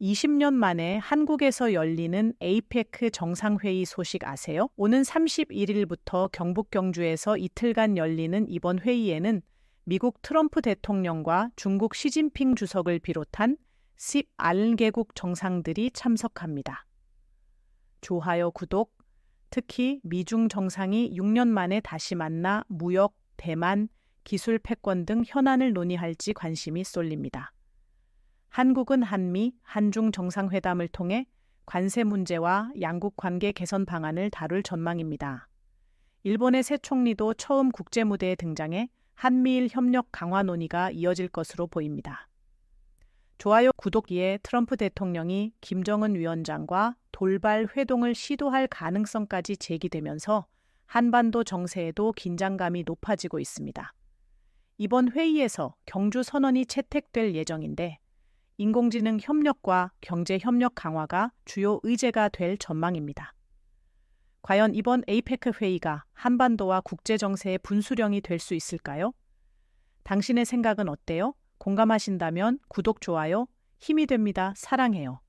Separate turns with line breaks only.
20년 만에 한국에서 열리는 에이페크 정상회의 소식 아세요? 오는 31일부터 경북 경주에서 이틀간 열리는 이번 회의에는 미국 트럼프 대통령과 중국 시진핑 주석을 비롯한 10알개국 정상들이 참석합니다. 좋아요, 구독, 특히 미중 정상이 6년 만에 다시 만나 무역, 대만, 기술 패권 등 현안을 논의할지 관심이 쏠립니다. 한국은 한미, 한중 정상회담을 통해 관세 문제와 양국 관계 개선 방안을 다룰 전망입니다. 일본의 새 총리도 처음 국제 무대에 등장해 한미일 협력 강화 논의가 이어질 것으로 보입니다. 좋아요 구독기에 트럼프 대통령이 김정은 위원장과 돌발 회동을 시도할 가능성까지 제기되면서 한반도 정세에도 긴장감이 높아지고 있습니다. 이번 회의에서 경주 선언이 채택될 예정인데 인공지능 협력과 경제 협력 강화가 주요 의제가 될 전망입니다. 과연 이번 에이페크 회의가 한반도와 국제 정세의 분수령이 될 수 있을까요? 당신의 생각은 어때요? 공감하신다면 구독, 좋아요 힘이 됩니다. 사랑해요.